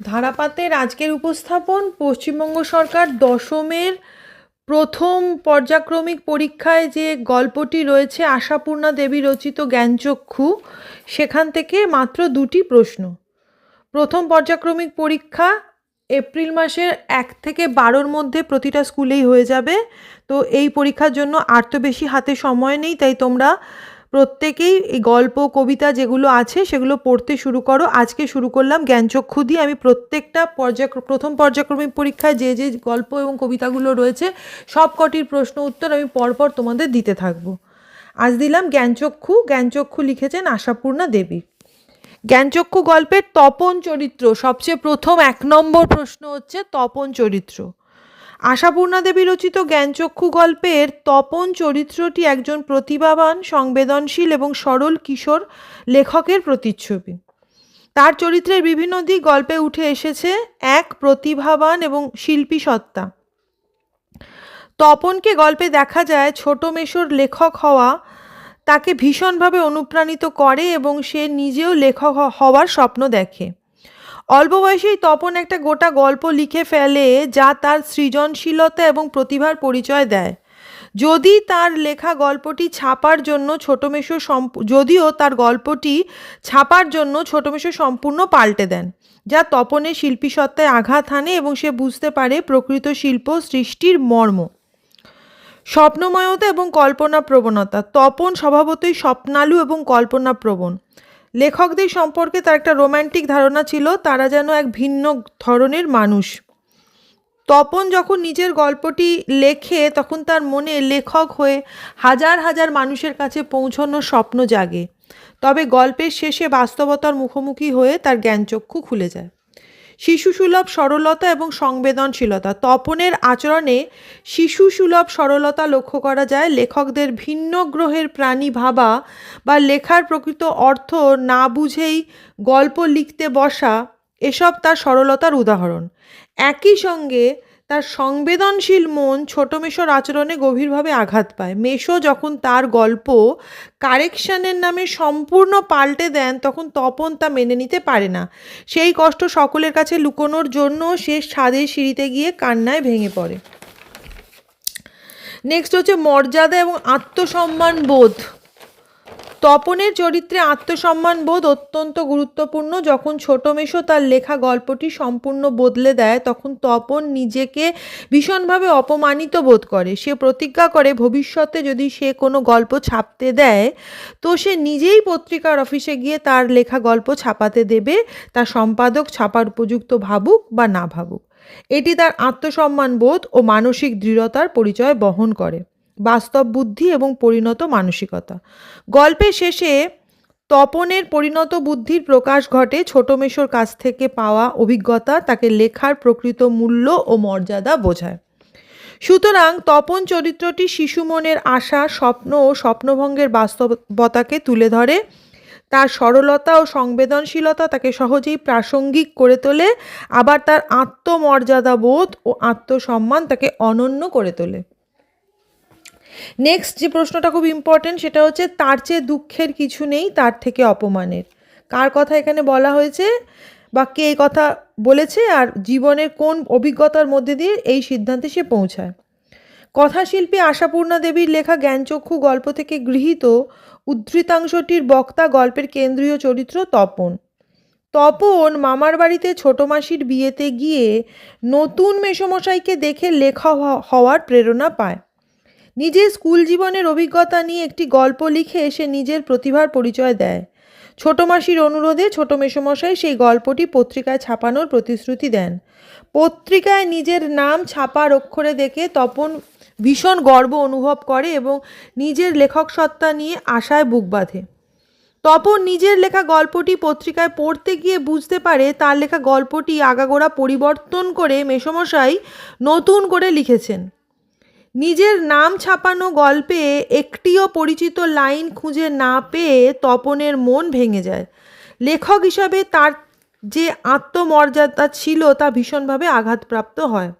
ধারাপাতের আজকের উপস্থাপন, পশ্চিমবঙ্গ সরকার দশমের প্রথম পর্যাক্রমিক পরীক্ষায় যে গল্পটি রয়েছে, আশাপূর্ণা দেবী রচিত জ্ঞানচক্ষু, সেখান থেকে মাত্র দুটি প্রশ্ন। প্রথম পর্যাক্রমিক পরীক্ষা এপ্রিল মাসের এক থেকে বারোর মধ্যে প্রতিটা স্কুলেই হয়ে যাবে। তো এই পরীক্ষার জন্য আর তো বেশি হাতে সময় নেই, তাই তোমরা প্রত্যেকেই এই গল্প, কবিতা যেগুলো আছে সেগুলো পড়তে শুরু করো। আজকে শুরু করলাম জ্ঞানচক্ষু দিয়ে। আমি প্রত্যেকটা পর্যায় প্রথম পর্যায়ক্রমিক পরীক্ষায় যে যে গল্প এবং কবিতাগুলো রয়েছে সব কটির প্রশ্ন উত্তর আমি পরপর তোমাদের দিতে থাকব। আজ দিলাম জ্ঞানচক্ষু। জ্ঞানচক্ষু লিখেছেন আশাপূর্ণা দেবী। জ্ঞানচক্ষু গল্পের তপন চরিত্র সবচেয়ে প্রথম এক নম্বর প্রশ্ন হচ্ছে তপন চরিত্র। আশাপূর্ণা দেবী রচিত জ্ঞানচক্ষু গল্পের তপন চরিত্রটি একজন প্রতিভাবান, সংবেদনশীল এবং সরল কিশোর লেখকের প্রতিচ্ছবি। তার চরিত্রের বিভিন্ন দিক গল্পে উঠে এসেছে এক প্রতিভাবান এবং শিল্পী সত্তা। তপনকে গল্পে দেখা যায় ছোট মেশোর লেখক হওয়া, তাকে ভীষণভাবে অনুপ্রাণিত করে এবং সে নিজেও লেখক হওয়ার স্বপ্ন দেখে। অল্প বয়সেই তপন একটা গোটা গল্প লিখে ফেলে যা তার সৃজনশীলতা এবং প্রতিভার পরিচয় দেয়। যদি তার লেখা গল্পটি ছাপার জন্য ছোট মেশো যদিও তার গল্পটি ছাপার জন্য ছোট মেশো সম্পূর্ণ পাল্টে দেন, যা তপনের শিল্পী সত্তায় আঘাত হানে এবং সে বুঝতে পারে প্রকৃত শিল্প সৃষ্টির মর্ম। স্বপ্নময়তা এবং কল্পনা প্রবণতা তপন স্বভাবতই স্বপ্নালু এবং কল্পনা প্রবণ লেখকদের সম্পর্কে তার একটা রোম্যান্টিক ধারণা ছিল, তারা যেন এক ভিন্ন ধরনের মানুষ। তপন যখন নিজের গল্পটি লেখে, তখন তার মনে লেখক হয়ে হাজার হাজার মানুষের কাছে পৌঁছানোর স্বপ্ন জাগে। তবে গল্পের শেষে বাস্তবতার মুখোমুখি হয়ে তার জ্ঞানচক্ষু খুলে যায়। শিশুসুলভ সরলতা এবং সংবেদনশীলতা। তপনের আচরণে শিশুসুলভ সরলতা লক্ষ্য করা যায়। লেখকদের ভিন্ন গ্রহের প্রাণী ভাবা বা লেখার প্রকৃত অর্থ না বুঝেই গল্প লিখতে বসা, এসব তার সরলতার উদাহরণ। একই সঙ্গে তার সংবেদনশীল মন ছোট মেশোর আচরণে গভীরভাবে আঘাত পায়। মেশো যখন তার গল্প কারেকশানের নামে সম্পূর্ণ পাল্টে দেন, তখন তপন তা মেনে নিতে পারে না। সেই কষ্ট সকলের কাছে লুকোনোর জন্য সে ছাদের সিঁড়িতে গিয়ে কান্নায় ভেঙে পড়ে। নেক্সট হচ্ছে মর্যাদা এবং আত্মসম্মান বোধ। তপনের চরিত্রে আত্মসম্মান বোধ অত্যন্ত গুরুত্বপূর্ণ। যখন ছোট মেশো তার লেখা গল্পটি সম্পূর্ণ বদলে দেয়, তখন তপন নিজেকে ভীষণভাবে অপমানিত বোধ করে। সে প্রতিজ্ঞা করে, ভবিষ্যতে যদি সে কোনো গল্প ছাপতে দেয়, তো সে নিজেই পত্রিকার অফিসে গিয়ে তার লেখা গল্প ছাপাতে দেবে। তার সম্পাদক ছাপার উপযুক্ত ভাবুক বা না ভাবুক। এটি তার আত্মসম্মান বোধ ও মানসিক দৃঢ়তার পরিচয় বহন করে। বাস্তব বুদ্ধি এবং পরিণত মানসিকতা। গল্পের শেষে তপনের পরিণত বুদ্ধির প্রকাশ ঘটে ছোট মেশোর কাছ থেকে পাওয়া অভিজ্ঞতা তাকে লেখার প্রকৃত মূল্য ও মর্যাদা বোঝায়। সুতরাং তপন চরিত্রটি শিশু মনের আশা, স্বপ্ন ও স্বপ্নভঙ্গের বাস্তবতাকে তুলে ধরে। তার সরলতা ও সংবেদনশীলতা তাকে সহজেই প্রাসঙ্গিক করে তোলে। আবার তার আত্মমর্যাদা বোধ ও আত্মসম্মান তাকে অনন্য করে তোলে। নেক্সট যে প্রশ্নটা খুব ইম্পর্টেন্ট সেটা হচ্ছে, তার চেয়ে দুঃখের কিছু নেই, তার থেকে অপমানের। কার কথা এখানে বলা হয়েছে বা কে কথা বলেছে আর জীবনের কোন অভিজ্ঞতার মধ্যে দিয়ে এই সিদ্ধান্তে সে পৌঁছায়? কথাশিল্পী আশাপূর্ণা দেবীর লেখা জ্ঞানচক্ষু গল্প থেকে গৃহীত উদ্ধৃতাংশটির বক্তা গল্পের কেন্দ্রীয় চরিত্র তপন। তপন মামার বাড়িতে ছোট মাসির বিয়েতে গিয়ে নতুন মেসমশাইকে দেখে লেখা হওয়ার প্রেরণা পায়। নিজের স্কুল জীবনের অভিজ্ঞতা নিয়ে একটি গল্প লিখে সে নিজের প্রতিভার পরিচয় দেয়। ছোট মাসির অনুরোধে ছোট মেসমশাই সেই গল্পটি পত্রিকায় ছাপানোর প্রতিশ্রুতি দেন। পত্রিকায় নিজের নাম ছাপার অক্ষরে দেখে তপন ভীষণ গর্ব অনুভব করে এবং নিজের লেখক সত্তা নিয়ে আশায় বুক বাঁধে। তপন নিজের লেখা গল্পটি পত্রিকায় পড়তে গিয়ে বুঝতে পারে তার লেখা গল্পটি আগাগোড়া পরিবর্তন করে মেসমশাই নতুন করে লিখেছেন। নিজের নাম ছাপানো গল্পে একটিও পরিচিত লাইন খুঁজে না পেয়ে তপনের মন ভেঙে যায়। লেখক হিসাবে তার যে আত্মমর্যাদা ছিল তা ভীষণভাবে আঘাতপ্রাপ্ত হয়।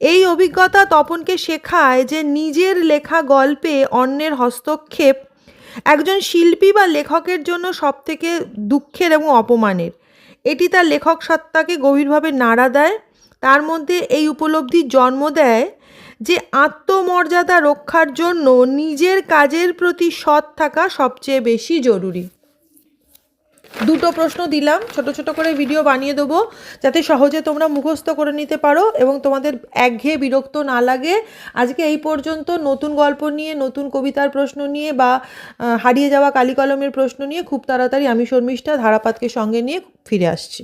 এই অভিজ্ঞতা তপনকে শেখায় যে নিজের লেখা গল্পে অন্যের হস্তক্ষেপ একজন শিল্পী বা লেখকের জন্য সবথেকে দুঃখের এবং অপমানের। এটি তার লেখক সত্তাকে গভীরভাবে নাড়া দেয়। তার মধ্যে এই উপলব্ধির জন্ম দেয় যে আত্মমর্যাদা রক্ষার জন্য নিজের কাজের প্রতি সৎ থাকা সবচেয়ে বেশি জরুরি। দুটো প্রশ্ন দিলাম, ছোট ছোট করে ভিডিও বানিয়ে দেবো, যাতে সহজে তোমরা মুখস্থ করে নিতে পারো এবং তোমাদের একঘেয়ে বিরক্ত না লাগে। আজকে এই পর্যন্ত নতুন গল্প নিয়ে, নতুন কবিতার প্রশ্ন নিয়ে বা হারিয়ে যাওয়া কালি কলমের প্রশ্ন নিয়ে খুব তাড়াতাড়ি আমি শর্মিষ্ঠা ধারাপাতকে সঙ্গে নিয়ে ফিরে আসছি।